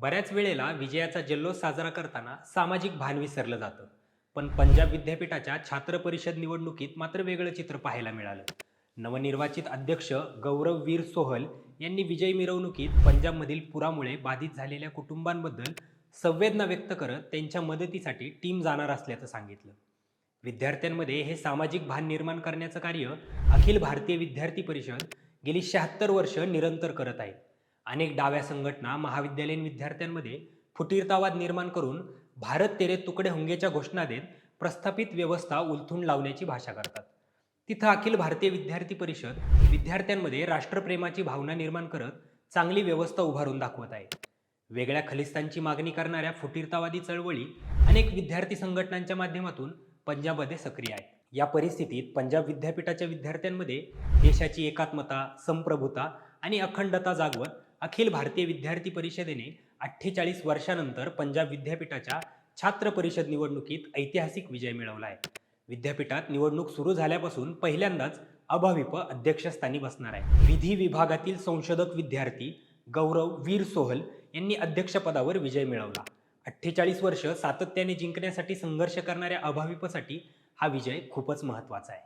बऱ्याच वेळेला विजयाचा जल्लोष साजरा करताना सामाजिक भान विसरलं जातं. पण पंजाब विद्यापीठाच्या छात्र परिषद निवडणुकीत मात्र वेगळं चित्र पाहायला मिळालं. नवनिर्वाचित अध्यक्ष गौरव वीर सोहल यांनी विजय मिरवणुकीत पंजाबमधील पुरामुळे बाधित झालेल्या कुटुंबांबद्दल संवेदना व्यक्त करत त्यांच्या मदतीसाठी टीम जाणार असल्याचं सांगितलं. विद्यार्थ्यांमध्ये हे सामाजिक भान निर्माण करण्याचं कार्य अखिल भारतीय विद्यार्थी परिषद गेली शहात्तर वर्ष निरंतर करत आहे. अनेक डाव्या संघटना महाविद्यालयीन विद्यार्थ्यांमध्ये फुटीरतावाद निर्माण करून भारत तेरे तुकडे हुंगेच्या घोषणा देत प्रस्थापित व्यवस्था उलथून लावण्याची भाषा करतात. तिथं अखिल भारतीय विद्यार्थी परिषद विद्यार्थ्यांमध्ये राष्ट्रप्रेमाची भावना निर्माण करत चांगली व्यवस्था उभारून दाखवत आहे. वेगळ्या खलिस्तांची मागणी करणाऱ्या फुटीरतावादी चळवळी अनेक विद्यार्थी संघटनांच्या माध्यमातून पंजाबमध्ये सक्रिय आहे या परिस्थितीत पंजाब विद्यापीठाच्या विद्यार्थ्यांमध्ये देशाची एकात्मता संप्रभुता आणि अखंडता जागवत अखिल भारतीय विद्यार्थी परिषदेने अठ्ठेचाळीस वर्षानंतर पंजाब विद्यापीठाच्या छात्र परिषद निवडणुकीत ऐतिहासिक विजय मिळवला आहे विद्यापीठात निवडणूक सुरू झाल्यापासून पहिल्यांदाच अभाविप अध्यक्षस्थानी बसणार आहे. विधी विभागातील संशोधक विद्यार्थी गौरव वीर सोहल यांनी अध्यक्षपदावर विजय मिळवला. अठ्ठेचाळीस वर्ष सातत्याने जिंकण्यासाठी संघर्ष करणाऱ्या अभाविपसाठी हा विजय खूपच महत्त्वाचा आहे.